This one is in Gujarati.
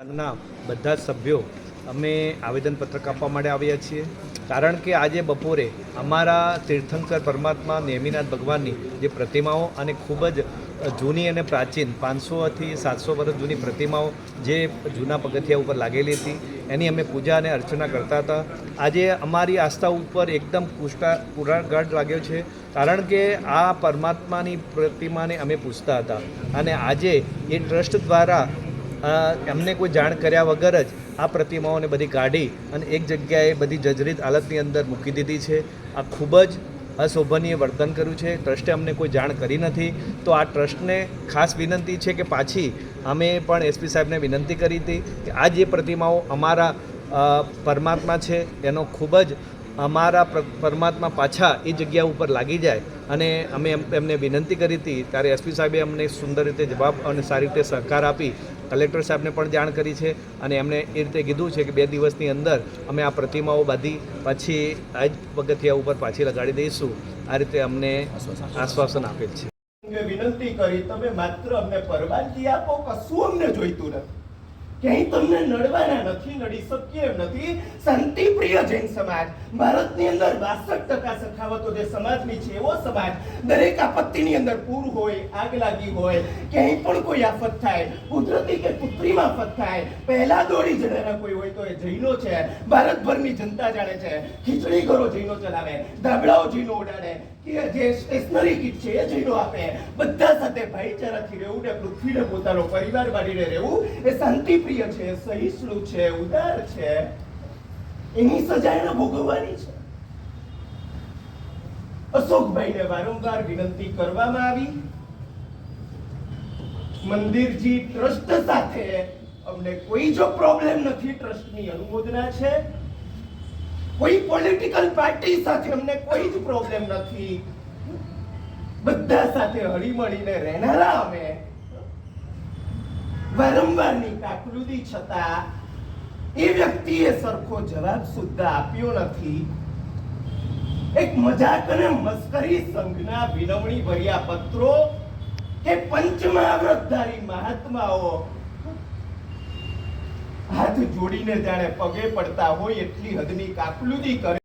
સંઘના બધા સભ્યો અમે આવેદનપત્રક આપવા માટે આવ્યા છીએ. કારણ કે આજે બપોરે અમારા તીર્થંકર પરમાત્મા નેમિનાથ ભગવાનની જે પ્રતિમાઓ અને ખૂબ જ જૂની અને પ્રાચીન પાંચસોથી સાતસો વર્ષ જૂની પ્રતિમાઓ જે જૂના પગથિયા ઉપર લાગેલી હતી, એની અમે પૂજા અને અર્ચના કરતા હતા. આજે અમારી આસ્થા ઉપર એકદમ પુષ્ટા પુરાગઢ લાગ્યો છે, કારણ કે આ પરમાત્માની પ્રતિમાને અમે પૂછતા હતા. અને આજે એ ટ્રસ્ટ દ્વારા એમને કોઈ જાણ કર્યા વગર જ આ પ્રતિમાઓને બધી કાઢી અને એક જગ્યાએ બધી જજરીત હાલતની અંદર મૂકી દીધી છે. આ ખૂબ જ અશોભનીય વર્તન કર્યું છે. ટ્રસ્ટે અમને કોઈ જાણ કરી નથી. તો આ ટ્રસ્ટને ખાસ વિનંતી છે કે પાછી અમે પણ એસપી સાહેબને વિનંતી કરી હતી કે આ જે પ્રતિમાઓ અમારા પરમાત્મા છે, એનો ખૂબ જ અમારા પરમાત્મા પાછા એ જગ્યા ઉપર લાગી જાય અને અમે એમ- એમને વિનંતી કરી હતી. ત્યારે એસપી સાહેબે અમને સુંદર રીતે જવાબ અને સારી રીતે સહકાર આપી કલેક્ટર સાહેબને પણ જાણ કરી છે અને એમણે એ રીતે કીધું છે કે બે દિવસની અંદર અમે આ પ્રતિમાઓ બાંધી પછી આ જ પગથિયા ઉપર પાછી લગાડી દઈશું. આ રીતે અમને આશ્વાસન આપેલ છે. વિનંતી કરી, તમે માત્ર અમને પરવાનગી આપો, કશું અમને જોઈતું નથી. ક્યાંય તમને નડવાના નથી, નડી શકીએ એમ નથી. શાંતિપ્રિય જૈન સમાજ, ભારતની અંદર બાસઠ ટકા સખાવતો જે સમાજની છે, એવો સમાજ, દરેક આપત્તિની અંદર પૂર હોય, આગ લાગી હોય, ક્યાંય પણ કોઈ આફત થાય, કુદરતી કે કૃત્રિમ આફત થાય. પહેલા દોડી જનારા કોઈ હોય તો એ જૈનો છે. ભારતભરની જનતા જાણે છે. ખીચડી ઘરો જૈનો ચલાવે. ધાબળાઓ જૈનો ઉડાડે. જે સ્ટેશનરી કીટ છે એ જૈનો આપે. બધા સાથે ભાઈચારાથી રહેવું ને પૃથ્વીને પોતાનો પરિવાર માનીને રહેવું એ શાંતિપ્રિય છે, સહિષ્ણુ છે, ઉદાર છે. એની સજા એને ભોગવવાની છે. અશોકભાઈને વારંવાર વિનંતી કરવામાં આવી. મંદિરજી ટ્રસ્ટ સાથે અમને કોઈ જો પ્રોબ્લેમ નથી, ટ્રસ્ટની અનુમોદના છે. કોઈ પોલિટિકલ પાર્ટી સાથે અમને કોઈ જ પ્રોબ્લેમ નથી. બધા સાથે હળીમળીને રહેનારા અમે. વારંવારની કાકલુદી છતાં એ વ્યક્તિએ સરખો જવાબ સુદ્ધા આપ્યો નથી. એક મજાક અને મસ્કરી સંઘના વિનવણી ભર્યા પત્રો કે પંચમહાવ્રતધારી મહાત્માઓ હાથ જોડીને જાણે પગે પડતા હોય એટલી હદની કાકલુદી કરે.